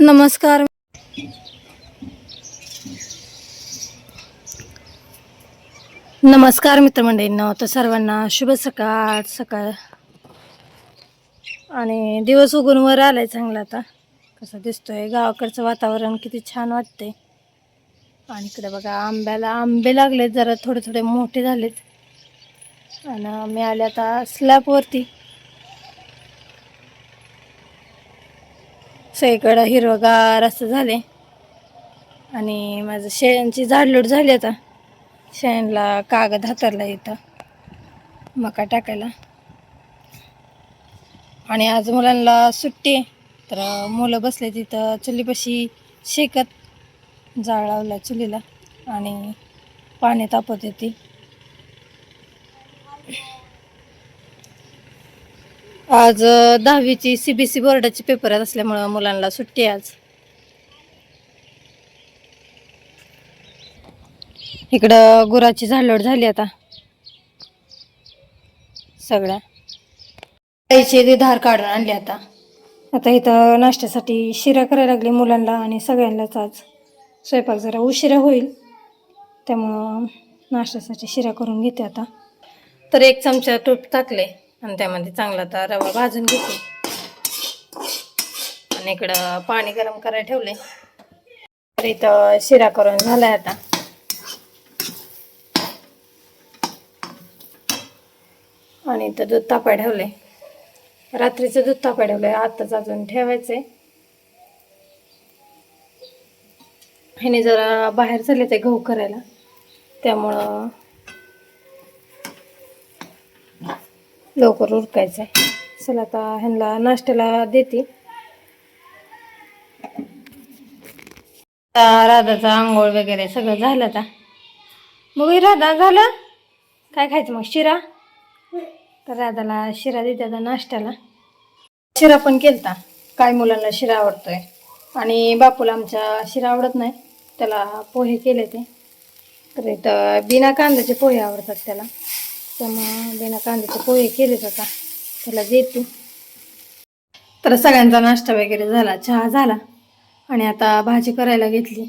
नमस्कार. नमस्कार मित्रमंडळींना तर सर्वांना शुभ सकाळ सकाळ. आणि दिवस उगून वर आलाय चांगला आता. कसं दिसतोय गावाकडचं वातावरण किती छान वाटते आणि इकडे बघा आंब्याला आंबे लागलेत जरा थोडे थोडे मोठे झालेत. आणि मी आले आता स्लॅबवरती सगळीकडं हिरवगार असं झाले. आणि माझं शेळ्यांची झाडलोट झाली आता. शेणला कागद हातारला इथं. मका टाकायला. आणि आज मुलांना सुट्टी आहे. तर मुलं बसले तिथं चुलीपाशी शेकत. जाळ लावला चुलीला. आणि पाणी तापत येते आज दहावीची सी बी सी बोर्डाची पेपर असल्यामुळं मुलांना सुट्टी आहे आज. इकडं गुराची झाडलोट झाली आता. सगळ्या. गाईची ती धार काढून आणली आता. आता इथं नाश्त्यासाठी शिरा करायला लागली मुलांना आणि सगळ्यांनाच आज. स्वयंपाक जरा उशिरा होईल. त्यामुळं नाश्त्यासाठी शिरा करून घेते आता. तर एक चमचा तूप टाकले. आणि त्यामध्ये चांगला आता रवा भाजून घेते. आणि इकडं पाणी गरम करायला ठेवले तर इथं शिरा करून झालाय आता. आणि इथं दूध तापाय ठेवले रात्रीचं दूध तापाय ठेवलंय. आताच अजून ठेवायचंय. ह्याने जरा बाहेर चालले ते गहू करायला. त्यामुळं लवकर उरकायचं आहे चला आता ह्यांना नाश्त्याला देते. राधाचा आंघोळ वगैरे सगळं झालं आता. मग राधा झालं? काय खायचं मग? शिरा? तर राधाला शिरा देते आता नाश्त्याला. शिरा पण केलता. काय मुलांना शिरा आवडतोय. आणि बापूला आमच्या शिरा आवडत नाही. त्याला पोहे केले ते. तर इथं बिना कांद्याचे पोहे आवडतात त्याला. त्यामुळं बिना कांद्याचे पोहे केलेच आता त्याला देते. तर सगळ्यांचा नाश्ता वगैरे झाला चहा झाला आणि आता भाजी करायला घेतली.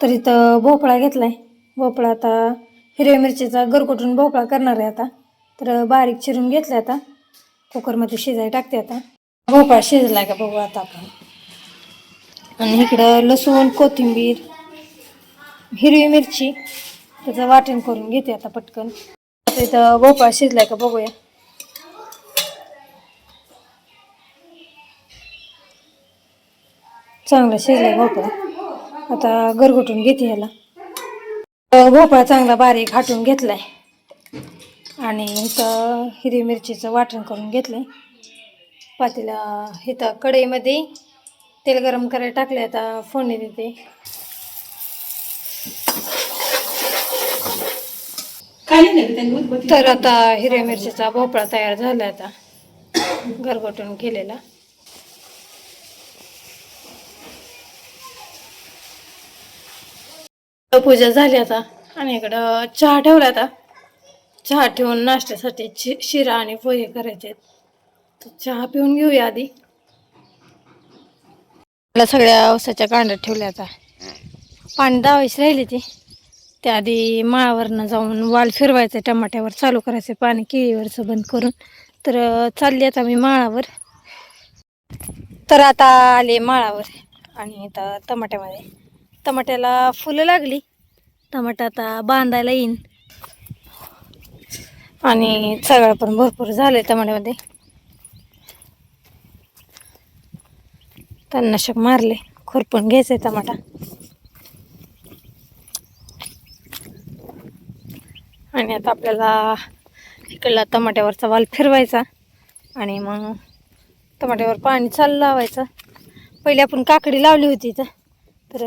तर इथं भोपळा घेतलाय. भोपळा आता हिरव्या मिरचीचा गरकुटून भोपळा करणार आहे आता. तर बारीक चिरून घेतला आता. कुकरमध्ये शिजाय टाकते आता. भोपळा शिजलाय का बघू आता आपण. आणि इकडं लसूण कोथिंबीर हिरवी मिरची त्याचं वाटण करून घेते आता पटकन. आता इथं भोपळा शिजलाय का बघूया. चांगला शिजलाय भोपळा आता गरगुटून घेते ह्याला. भोपळा चांगला बारीक हाटून घेतलाय. आणि इथं हिरवी मिरचीचं वाटण करून घेतलंय. पातीला इथं कढईमध्ये तेल गरम करायला टाकले आता फोडणी देते. तर आता हिरव्या मिरचीचा भोपळा तयार झाला आता. गरगटून केलेला. पूजा झाली आता. आणि इकडं चहा ठेवला आता. चहा ठेवून नाश्त्यासाठी शि शिरा आणि पोहे करायचे तर चहा पिऊन घेऊया आधी. मला सगळ्या औसाच्या कांड्यात ठेवल्या आता. पाणी दावायची राहिली ती. त्याआधी माळावरनं जाऊन वाल फिरवायचं टमाट्यावर चालू करायचं पाणी केळीवरचं बंद करून. तर चालली आता मी माळावर. तर आता आले माळावर आणि आता टमाट्यामध्ये. टमाट्याला फुलं लागली. टमाटा आता बांधायला येईन. आणि सगळं पण भरपूर झाले टमाट्यामध्ये. तणनाशक मारले. खुरपून घ्यायचंय टमाटा. आणि आता आपल्याला इकडला टमाट्यावरचा वाल फिरवायचा आणि मग टमाट्यावर पाणी चालू लावायचं. पहिले आपण काकडी लावली होती इथं तर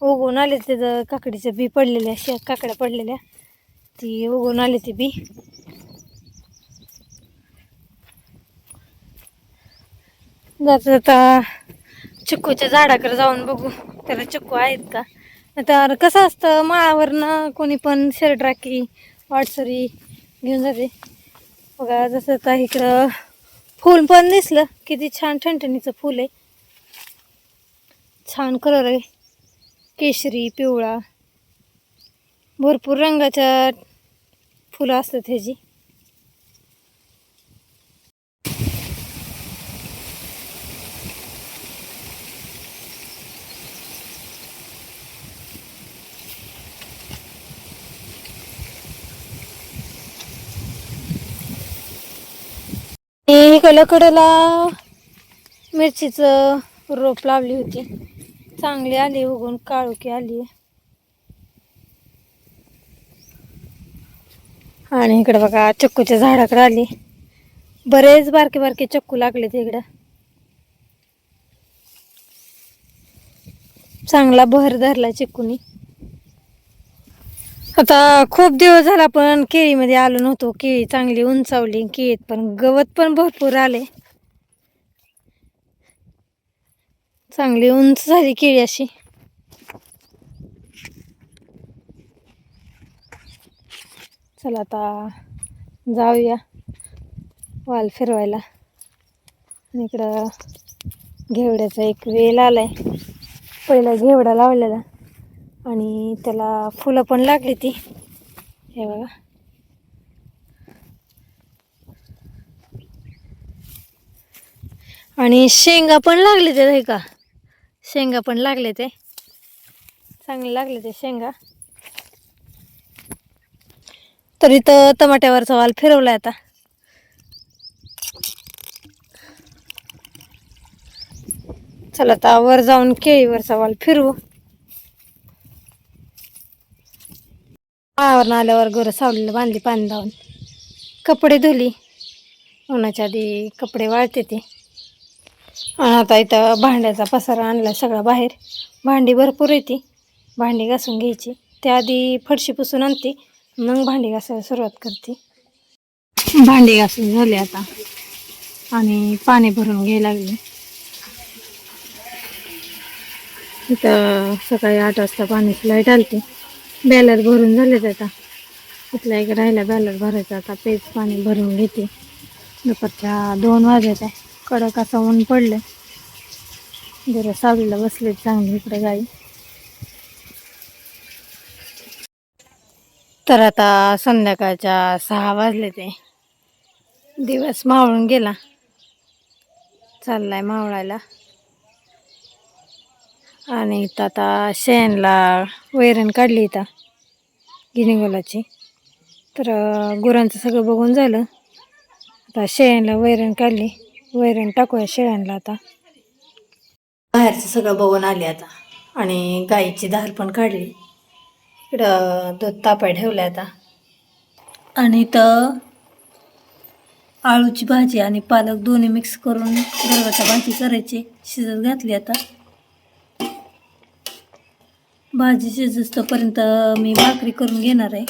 उगवून आले त्याचं काकडीचं बी पडलेल्या अशा काकड्या पडलेल्या. ती उगवून आली ती बी. जाता जाता चिक्कूच्या झाडाकडे जाऊन बघू त्याला चिक्कू आहेत का? तर कसं असतं माळावरनं कोणी पण शेरड्राकी वाटसरी घेऊन जाते. बघा जसं आता इकडं फूल पण दिसलं किती छान ठणठणीचं फूल आहे. छान कलर आहे. केशरी पिवळा. भरपूर रंगाच्या फुलं असतात ह्याची. मी कलकडला मिरचीचं रोप लावली होती. चांगली आली उगून काळुकी आली. आणि इकडे बघा चक्कूच्या झाडाकडे आली. बरेच बारके बारके चक्कू लागले ते इकडं. चांगला बहर धरला चिक्कूनी. आता खूप दिवस झाला पण केळीमध्ये आलो नव्हतो. केळी चांगली उंचावली केळीत पण गवत पण भरपूर आले. चांगली उंच झाली केळी अशी. चला आता जाऊया वाल फिरवायला. आणि इकडं घेवड्याचा एक वेल आलाय. पहिला घेवडा लावलेला. आणि त्याला फुलं पण लागली ती. हे बघा. आणि शेंगा पण लागले ते हे का? शेंगा पण लागले ते. चांगले लागले ते शेंगा. तर इथं टमाट्यावरचा वाल फिरवलाय आता. चला आता वर जाऊन केळीवरचा वाल फिरवू. माळावर आल्यावर गोरं सावलीला बांधली पाणी लावून. कपडे धुली. उन्हाच्या आधी कपडे वाळते ते. आणि आता इथं भांड्याचा पसारा आणला सगळा बाहेर. भांडी भरपूर येते भांडी घासून घ्यायची. त्याआधी फरशी पुसून आणते. मग भांडी घासायला सुरुवात करते. भांडी घासून झाली आता. आणि पाणी भरून घ्यायला लागले. इथं सकाळी आठ वाजता पाण्याची लाइट आलते. बॅलर भरून झालेत आता. इथला एक राहिला बॅलर भरायचा. आता पेज पाणी भरून घेते. दुपारच्या दोन वाजत आहे. कडक असं ऊन पडलं जरा सावलीला बसले चांगली इकडे गाई. तर आता संध्याकाळच्या सहा वाजले ते दिवस मावळून गेला. चाललाय मावळायला. आणि इथं आता शेणला वैरण काढली इथं गिनिगोलाची. तर गुरांचं सगळं बघून झालं. आता शेळ्यांना वैरण काढली. वैरण टाकूया शेळ्यांना आता. बाहेरचं सगळं बघून आले आता. आणि गाईची धार पण काढली. इकडं दूध तापाय ठेवलं आता. आणि इथं आळूची भाजी आणि पालक दोन्ही मिक्स करून गरगाचा भाजी करायची. शिजत घातली आता. भाजी शिजतोपर्यंत मी भाकरी करून घेणार आहे.